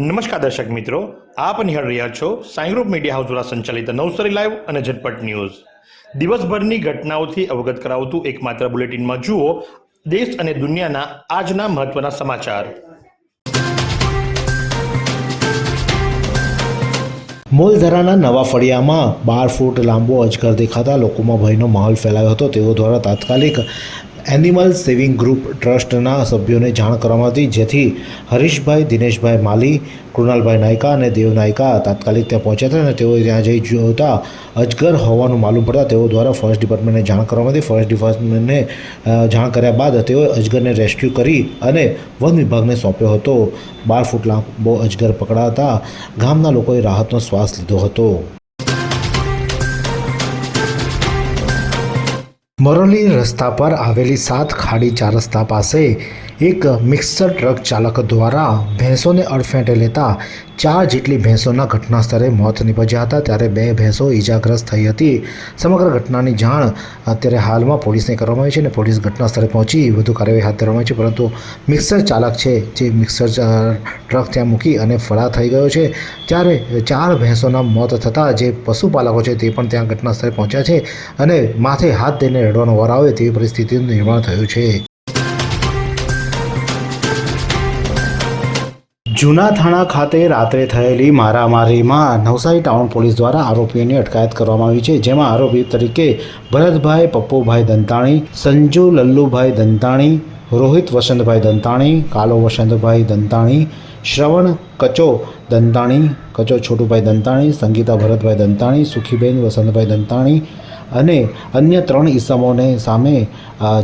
નમસ્કાર દર્શક મિત્રો, આપ નિહાળ રહ્યા છો સાઈ ગ્રુપ મીડિયા હાઉસ દ્વારા સંચાલિત નવસારી લાઈવ અને ઝટપટ ન્યૂઝ. દિવસભરની ઘટનાઓથી અવગત કરાવતું એકમાત્ર બુલેટિનમાં જુઓ, દેશ અને દુનિયાના આજના મહત્વના સમાચાર. મોલધરાના નવા ફળિયામાં બાર ફૂટ લાંબો અજગર દેખાતા લોકોમાં ભયનો માહોલ ફેલાયો હતો. તેઓ દ્વારા તાત્કાલિક એનિમલ સેવિંગ ગ્રુપ ટ્રસ્ટના સભ્યોને જાણ કરવામાં હતી જેથી હરીશભાઈ, દિનેશભાઈ માલી, કૃણાલભાઈ નાયકા અને દેવ નાયકા તાત્કાલિક ત્યાં પહોંચ્યા હતા અને તેઓ ત્યાં જઈ જોતા અજગર હોવાનું માલુમ પડતા તેઓ દ્વારા ફોરેસ્ટ ડિપાર્ટમેન્ટને જાણ કરવામાં હતી ફોરેસ્ટ ડિપાર્ટમેન્ટને જાણ કર્યા બાદ તેઓએ અજગરને રેસ્ક્યુ કરી અને વન વિભાગને સોંપ્યો હતો. બાર ફૂટ લાંબો અજગર પકડાતા ગામના લોકોએ રાહતનો શ્વાસ લીધો હતો. મરોલી રસ્તા પર આવેલી સાત ખાડી ચાર રસ્તા પાસે એક મિક્સર ટ્રક ચાલક દ્વારા ભેંસોને અડફેટે લેતા ચાર જેટલી ભેંસોના ઘટના સ્થળે મોત નીપજ્યા હતા. ત્યારે બે ભેંસો ઈજાગ્રસ્ત થઈ હતી. સમગ્ર ઘટનાની જાણ અત્યારે હાલમાં પોલીસને કરવામાં આવી છે અને પોલીસ ઘટના સ્થળે પહોંચી વધુ કાર્યવાહી હાથ ધરવામાં આવી છે. પરંતુ મિક્સર ચાલક છે જે મિક્સર ટ્રક ત્યાં મૂકી અને ફરાર થઈ ગયો છે. ત્યારે ચાર ભેંસોના મોત થતાં જે પશુપાલકો છે તે પણ ત્યાં ઘટના સ્થળે પહોંચ્યા છે અને માથે હાથ દઈને રડવાનો વાર આવે તેવી પરિસ્થિતિનું નિર્માણ થયું છે. જૂના થાણા ખાતે રાત્રે થયેલી મારામારીમાં નવસારી ટાઉન પોલીસ દ્વારા આરોપીઓની અટકાયત કરવામાં આવી છે, જેમાં આરોપી તરીકે ભરતભાઈ પપ્પુભાઈ દંતાણી, સંજુ લલ્લુભાઈ દંતાણી, રોહિત વસંતભાઈ દંતાણી, કાલો વસંતભાઈ દંતાણી, શ્રવણ કચો દંતાણી, કચો છોટુભાઈ દંતાણી, સંગીતા ભરતભાઈ દંતાણી, સુખીબેન વસંતભાઈ દંતાણી અને અન્ય ત્રણ ઈસમોને સામે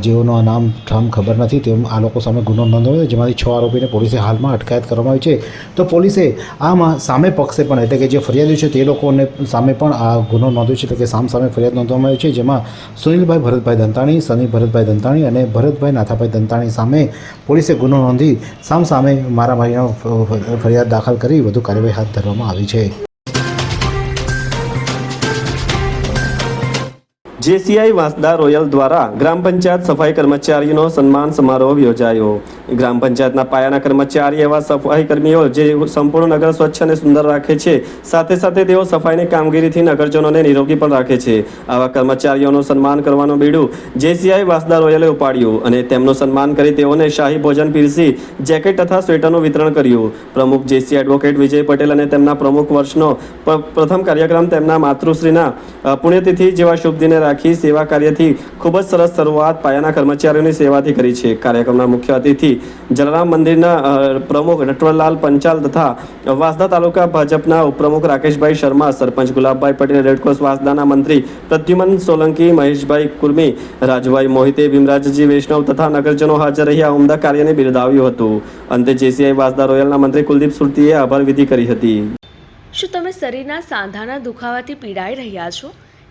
જેઓનું નામ ઠામ ખબર નથી, તેમ આ લોકો સામે ગુનો નોંધાયો જેમાંથી છ આરોપીને પોલીસે હાલમાં અટકાયત કરવામાં આવી છે. તો પોલીસે આમાં સામે પક્ષે પણ, એટલે કે જે ફરિયાદી છે તે લોકોને સામે પણ આ ગુનો નોંધ્યો છે, એટલે કે સામ સામે ફરિયાદ નોંધવામાં આવી છે, જેમાં સુનિલભાઈ ભરતભાઈ દંતાણી, સની ભરતભાઈ દંતાણી અને ભરતભાઈ નાથાભાઈ દંતાણી સામે પોલીસે ગુનો નોંધી સામ સામે મારામારીનો ફ- ફ- ફરિયાદ દાખલ કરી વધુ કાર્યવાહી હાથ ધરવામાં આવી છે. જેસીઆઈ વાંસદા રોયલ દ્વારા ગ્રામ પંચાયત સફાઈ કર્મચારીનો સન્માન સમારોહ યોજાયો. ગ્રામ પંચાયતના પાયાના કર્મચારી એવા સફાઈ કર્મીઓ જે સંપૂર્ણ નગર સ્વચ્છ અને સુંદર રાખે છે, સાથે સાથે તેઓ સફાઈની કામગીરીથી નગરજનોને નિરોગી પણ રાખે છે. આવા કર્મચારીઓનું સન્માન કરવાનું બીડું જેસીઆઈ વાંસદા રોયલે ઉપાડ્યું અને તેમનું સન્માન કરી તેઓને શાહી ભોજન પીરસી જેકેટ તથા સ્વેટરનું વિતરણ કર્યું. પ્રમુખ જેસી એડવોકેટ વિજય પટેલ અને તેમના પ્રમુખ વર્ષનો પ્રથમ કાર્યક્રમ તેમના માતૃશ્રીના પુણ્યતિથિ જેવા શુભ દિને રાખી સેવા કાર્યથી ખૂબ જ સરસ શરૂઆત પાયાના કર્મચારીઓની સેવાથી કરી છે. કાર્યક્રમના મુખ્ય અતિથિ જલારામ મંદિરના પ્રમુખ નટવરલાલ પંચાલ તથા વાસદા તાલુકા ભાજપના ઉપપ્રમુખ રાકેશભાઈ શર્મા, સરપંચ ગુલાબભાઈ પટેલ રેડક્રોસ વાસદાના મંત્રી પ્રદ્યુમન સોલંકી, મહેશભાઈ કુર્મી, રાજુભાઈ મોહિતે, ભીમરાજજી વૈષ્ણવ તથા નગરજનો હાજર રહ્યા ઉમદા કાર્યને બિરદાવ્યું હતું. અંતે જેસીઆઈ વાસદા રોયલના મંત્રી કુલદીપ સુરતીએ આભાર વિધિ કરી હતી. શું તમે શરીરના સાંધાના દુખાવાથી પીડાઈ રહ્યા છો?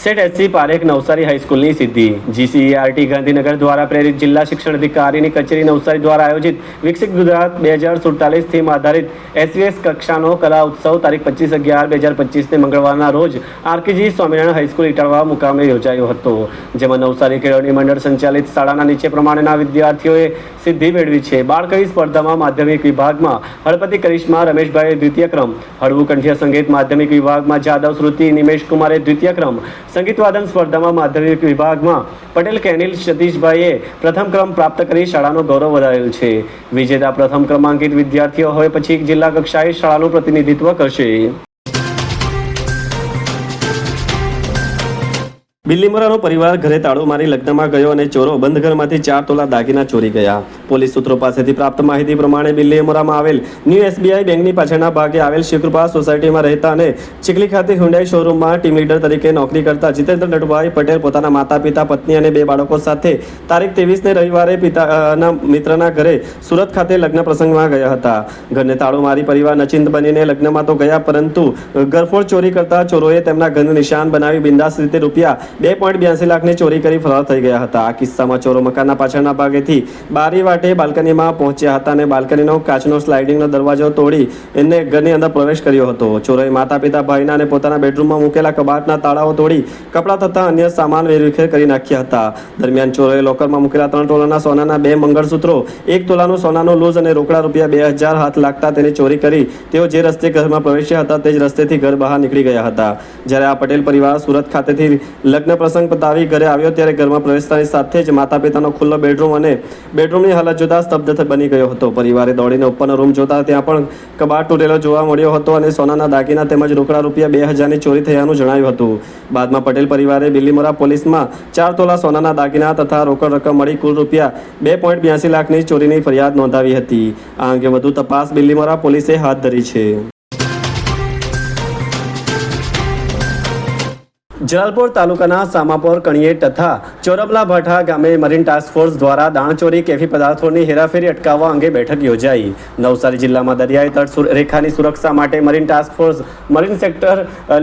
સેટ એસસી પારેખ નવસારી હાઈસ્કૂલની સિદ્ધિ. જીસીઈઆરટી ગાંધીનગર દ્વારા પ્રેરિત જિલ્લા શિક્ષણ અધિકારીની કચેરી નવસારી દ્વારા આયોજિત વિકસિત ગુજરાત બે હજાર સુડતાલીસ થીમ આધારિત એસવીએસ કક્ષાનો કલા ઉત્સવ તારીખ પચીસ અગિયાર બે હજાર પચીસને મંગળવારના રોજ આરકેજી સ્વામિનારાયણ હાઈસ્કૂલ ઇટાળવા મુકામે યોજાયો હતો. જેમાં નવસારી કેળવણી મંડળ સંચાલિત શાળાના નીચે પ્રમાણેના વિદ્યાર્થીઓએ સિદ્ધિ મેળવી છે. બાળકવી સ્પર્ધામાં માધ્યમિક વિભાગમાં હળપતિ કરિશ્મા, રમેશભાઈએ દ્વિતીય ક્રમ, હળવું કંઠ્ય સંગીત માધ્યમિક વિભાગમાં જાદવ શ્રુતિ નિમેશ કુમારે દ્વિતીય ક્રમ સંગીત વાદન સ્પર્ધામાં માધ્યમિક વિભાગમાં પટેલ કેનિલ સતીશભાઈએ પ્રથમ ક્રમ પ્રાપ્ત કરી શાળાનો ગૌરવ વધારેલ છે. વિજેતા પ્રથમ ક્રમાંકિત વિદ્યાર્થીઓ હવે પછી જિલ્લા કક્ષાએ શાળાનું પ્રતિનિધિત્વ કરશે. બિલ્લીમોરાનો પરિવાર ઘરે તાળો મારી લગ્નમાં ગયો અને ચોરો બંધ ઘરમાંથી ચાર તોલા દાગીના ચોરી ગયા. પોલીસ સૂત્રો પાસેથી પ્રાપ્ત માહિતી પ્રમાણે બિલ્લીમોરામાં આવેલ ન્યૂ એસબીઆઈ બેંકની પાછળના ભાગે આવેલ શિવકૃપા સોસાયટીમાં રહેતા અને ચીખલી ખાતે હુંડાઈ શોરૂમમાં ટીમ લીડર તરીકે નોકરી કરતા જીતેન્દ્ર નટભાઈ પટેલ પોતાના માતા પિતા પત્ની અને બે બાળકો સાથે તારીખ ત્રેવીસને રવિવારે પિતાના મિત્રના ઘરે સુરત ખાતે લગ્ન પ્રસંગમાં ગયા હતા. ઘરને તાળો મારી પરિવાર નચિંત બનીને લગ્નમાં તો ગયા, પરંતુ ઘરફોડ ચોરી કરતા ચોરોએ તેમના ઘરનું નિશાન બનાવી બિંદાસ રીતે રૂપિયા બે પોઈન્ટ બ્યાસી લાખની ચોરી કરી ફરાર થઈ ગયા હતા. આ કિસ્સામાં ચોરો મકાનના પાછળના ભાગેથી બારી વાટે બાલ્કનીમાં પહોંચ્યા હતા અને બાલ્કનીનો કાચનો સ્લાઇડિંગનો દરવાજો તોડી એને ઘરની અંદર પ્રવેશ કર્યો હતો. ચોરોએ માતા પિતા ભાઈના અને પોતાના બેડરૂમમાં મૂકેલા કબાટના તાળાઓ તોડી કપડાં તથા અન્ય સામાન વેરવિખેર કરી નાખ્યા હતા. દરમિયાન ચોરોએ લોકરમાં મૂકેલા ત્રણ તોલાના સોનાના બે મંગળસૂત્રો, એક તોલાનું સોનાનું લૂઝ અને રોકડા રૂપિયા બે હજાર હાથ લાગતા તેની ચોરી કરી તેઓ જે રસ્તે ઘરમાં પ્રવેશ્યા હતા તે જ રસ્તેથી ઘર બહાર નીકળી ગયા હતા. જ્યારે આ પટેલ પરિવાર સુરત ખાતેથી લગ્ન પ્રસંગ પતાવી ઘરે આવ્યો ત્યારે ઘરમાં પ્રવેશતાની સાથે જ માતા પિતાનો ખુલ્લો બેડરૂમ અને બેડરૂમની હાલત જોતા સ્તબ્ધ બની ગયો હતો. પરિવારે દોડીને ઉપરનો રૂમ જોતા ત્યાં પણ કબાટ તૂટેલો જોવા મળ્યો હતો અને સોનાના દાગીના તેમજ રોકડા રૂપિયા બે હજારની ચોરી થયાનું જણાવ્યું હતું. બાદમાં પટેલ પરિવારે બિલીમોરા પોલીસમાં ચાર તોલા સોનાના દાગીના તથા રોકડ રકમ મળી કુલ રૂપિયા બે પોઈન્ટ બ્યાસી લાખની ચોરીની ફરિયાદ નોંધાવી હતી. આ અંગે વધુ તપાસ બિલીમોરા પોલીસે હાથ ધરી છે. જલાલપોર તાલુકાના સામાપોર કણિયેટ તથા ચોરબલા ભાઠા ગામે મરીન ટાસ્ક ફોર્સ દ્વારા દાણચોરી કેફી પદાર્થોની હેરાફેરી અટકાવવા અંગે બેઠક યોજાઈ. નવસારી જિલ્લામાં દરિયાઈ તટ રેખાની સુરક્ષા માટે marine task force marine sector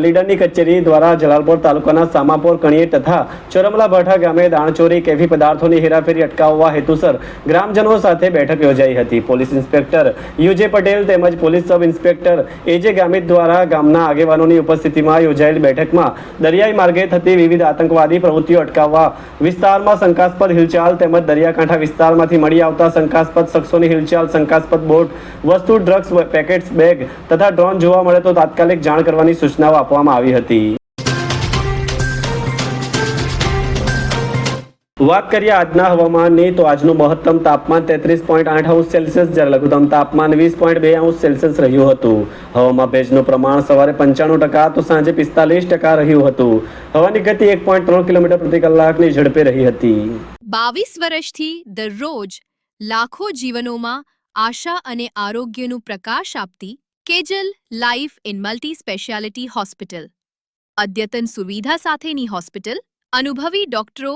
લીડરની કચેરી દ્વારા જલાલપોર તાલુકાના સામાપોર કણિયેટ તથા ચોરમલા ભાઠા ગામે દાણચોરી કેફી પદાર્થોની હેરાફેરી અટકાવવા હેતુસર ગ્રામજનો સાથે બેઠક યોજાઈ હતી. પોલીસ ઇન્સ્પેક્ટર યુજે પટેલ તેમજ police sub inspector A J Gamit દ્વારા ગામના આગેવાનોની ઉપસ્થિતિમાં યોજાયેલ બેઠકમાં દરિયાઈ માર્ગે થતી વિવિધ આતંકવાદી પ્રવૃત્તિઓ અટકાવવા વિસ્તારમાં શંકાસ્પદ હિલચાલ તેમજ દરિયાકાંઠા વિસ્તારમાંથી મળી આવતા શંકાસ્પદ શખ્સોની હિલચાલ, શંકાસ્પદ બોટ, વસ્તુ, ડ્રગ્સ, પેકેટ્સ, બેગ તથા ડ્રોન જોવા મળે તો તાત્કાલિક જાણ કરવાની સૂચનાઓ આપવામાં આવી હતી. વાત કરીએ આજના હવામાનની, તો આજનું મહત્તમ તાપમાન તેત્રીસ પોઈન્ટ આઠ અંશ સેલ્સિયસ, જ્યારે લઘુત્તમ તાપમાન વીસ પોઈન્ટ બે અંશ સેલ્સિયસ રહ્યું હતું. હવામાં ભેજનું પ્રમાણ સવારે પંચાણું ટકા તો સાંજે પિસ્તાલીસ ટકા રહ્યું હતું. હવાની ગતિ એક પોઈન્ટ ત્રણ કિલોમીટર પ્રતિ કલાકની ઝડપે રહી હતી. બાવીસ વર્ષથી દરરોજ લાખો જીવનોમાં આશા અને આરોગ્યનું પ્રકાશ આપતી Kejal life in multi speciality hospital. અદ્યતન સુવિધા સાથેની હોસ્પિટલ અનુભવી ડોક્ટરો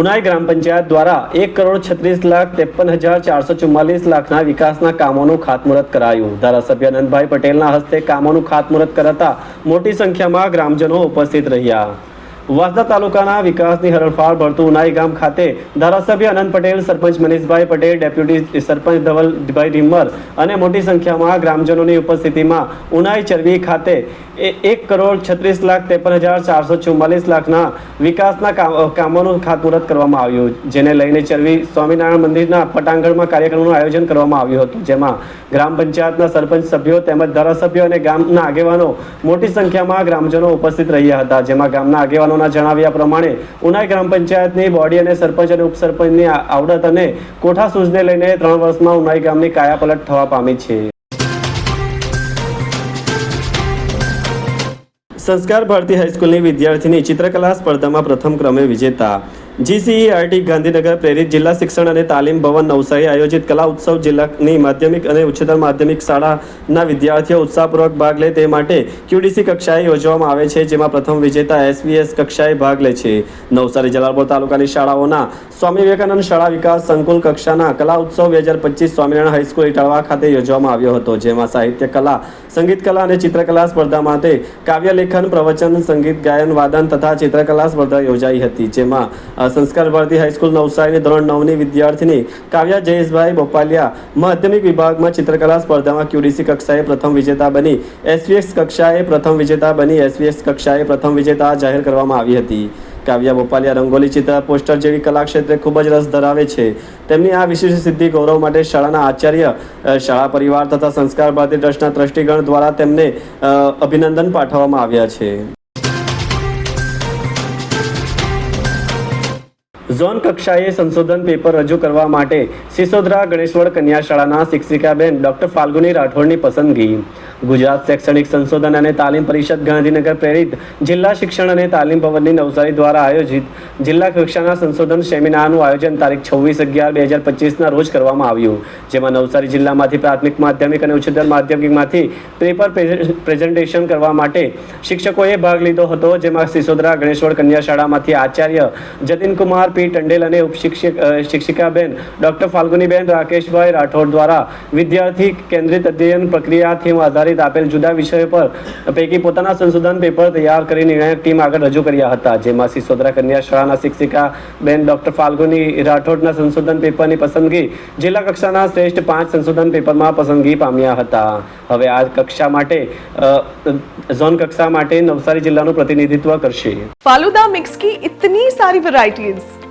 ઉનાઈ ગ્રામ પંચાયત દ્વારા એક કરોડ છત્રીસ લાખ ત્રેપન હજાર ચારસો ચુમ્માલીસ લાખના વિકાસના કામોનું ખાતમુહૂર્ત કરાયું. ધારાસભ્ય નંદભાઈ પટેલના હસ્તે કામોનું ખાતમુહૂર્ત કરાતા મોટી સંખ્યામાં ગ્રામજનો ઉપસ્થિત રહ્યા. વાંસદા તાલુકાના વિકાસની હરણફાળ ભરતું ઉનાઈ ગામ ખાતે ધારાસભ્ય અનંત પટેલ, સરપંચ મનીષભાઈ પટેલ, ડેપ્યુટી સરપંચ ધવલભાઈ ઢીમર અને મોટી સંખ્યામાં ગ્રામજનોની ઉપસ્થિતિમાં ઉનાઈ ચરબી ખાતે એક કરોડ છત્રીસ લાખ ત્રેપન હજાર ચારસો ચુમ્માલીસ લાખના વિકાસના કામોનું ખાતમુહૂર્ત કરવામાં આવ્યું. જેને લઈને ચરવી સ્વામિનારાયણ મંદિરના પટાંગણમાં કાર્યક્રમનું આયોજન કરવામાં આવ્યું હતું. જેમાં ગ્રામ પંચાયતના સરપંચ સભ્યો તેમજ ધારાસભ્યો અને ગામના આગેવાનો મોટી સંખ્યામાં ગ્રામજનો ઉપસ્થિત રહ્યા હતા. જેમાં ગામના આગેવાનોના જણાવ્યા પ્રમાણે ઉનાઈ ગ્રામ પંચાયતની બોડી અને સરપંચ અને ઉપસરપંચની આવડત અને કોઠા સૂઝને લઈને ત્રણ વર્ષમાં ઉનાઈ ગામની કાયાપલટ થવા પામી છે. સંસ્કાર ભારતી હાઈસ્કૂલની વિદ્યાર્થીની ચિત્રકલા સ્પર્ધામાં પ્રથમ ક્રમે વિજેતા જીસીઈઆરટી ગાંધીનગર પ્રેરિત જિલ્લા શિક્ષણ અને તાલીમ ભવન નવસારી આયોજિત કલા ઉત્સવ જિલ્લાની માધ્યમિક અને ઉચ્ચતર માધ્યમિક શાળાના વિદ્યાર્થીઓ ઉત્સાહપૂર્વક ભાગ લે તે માટે ક્યુડીસી કક્ષાએ યોજવામાં આવે છે, જેમાં પ્રથમ વિજેતા એસવીએસ કક્ષાએ ભાગ લે છે. નવસારી જલાલપોર તાલુકાની શાળાઓના સ્વામી વિવેકાનંદ શાળા વિકાસ સંકુલ કક્ષાના કલા ઉત્સવ બે હજાર પચીસ સ્વામિનારાયણ હાઈસ્કૂલ ઇટાળવા ખાતે યોજવામાં આવ્યો હતો, જેમાં સાહિત્ય કલા, સંગીત કલા અને ચિત્રકલા સ્પર્ધા માટે કાવ્ય લેખન પ્રવચન, સંગીત ગાયન, વાદન તથા ચિત્રકલા સ્પર્ધા યોજાઈ હતી, જેમાં સંસ્કાર ભારતી હાઈસ્કૂલ નવસારીની ધોરણ નવની વિદ્યાર્થીની કાવ્યા જયેશભાઈ બોપાલિયા માધ્યમિક વિભાગમાં ચિત્રકલા સ્પર્ધામાં ક્યુડીસી કક્ષાએ પ્રથમ વિજેતા બની. એસવીએસ કક્ષાએ પ્રથમ વિજેતા બની. એસવીએસ કક્ષાએ પ્રથમ વિજેતા જાહેર કરવામાં આવી હતી. કાવ્યા બોપાલિયા રંગોલી ચિત્ર, પોસ્ટર જેવી કલા ક્ષેત્રે ખૂબ જ રસ ધરાવે છે. તેમની આ વિશેષ સિદ્ધિ ગૌરવ માટે શાળાના આચાર્ય શાળા પરિવાર તથા સંસ્કાર ભારતી ટ્રસ્ટના ટ્રસ્ટીગણ દ્વારા તેમને અભિનંદન પાઠવવામાં આવ્યા છે. ઝોન કક્ષાએ સંશોધન પેપર રજૂ કરવા માટે સિસોદરા ગણેશવડ કન્યા શાળાના શિક્ષિકાબેન ડોક્ટર ફાલ્ગુની રાઠોડની પસંદગી. ગુજરાત શૈક્ષણિક સંશોધન અને તાલીમ પરિષદ ગાંધીનગર પ્રેરિત જિલ્લા શિક્ષણ અને તાલીમ ભવનની નવસારી દ્વારા આયોજિત જિલ્લા કક્ષાના સંશોધન સેમિનારનું આયોજન તારીખ છવ્વીસ અગિયાર બે હજાર પચીસના રોજ કરવામાં આવ્યું. જેમાં નવસારી જિલ્લામાંથી પ્રાથમિક, માધ્યમિક અને ઉચ્ચતર માધ્યમિકમાંથી પેપર પ્રેઝન્ટેશન કરવા માટે શિક્ષકોએ ભાગ લીધો હતો. જેમાં સિસોદરા ગણેશવડ કન્યા શાળામાંથી આચાર્ય જતીનકુમાર પી. હેતલબેનજી ટંડેલ અને ઉપશિક્ષક શિક્ષિકાબેન ડૉક્ટર ફાલ્ગુનીબેન રાકેશભાઈ રાઠોડ દ્વારા વિદ્યાર્થી કેન્દ્રિત અધ્યયન પ્રક્રિયા થીમ આધારિત આપેલ જુદા વિષયો પર પૈકી પોતાના સંશોધન પેપર તૈયાર કરી નિર્ણાયક ટીમ આગળ રજૂ કર્યા હતા, જેમાં સિસોદરા કન્યા શાળાના શિક્ષિકા બેન ફાલ્ગુની રાઠોડના સંશોધન પેપરની પસંદગી જિલ્લા કક્ષાના શ્રેષ્ઠ પાંચ સંશોધન પેપરમાં પસંદગી પામ્યા હતા. હવે આ કક્ષા માટે ઝોન કક્ષા માટે નવસારી જિલ્લાનું પ્રતિનિધિત્વ કરશે. ફાલુદા મિક્સ કી ઇતની સારી વેરાયટીઝ.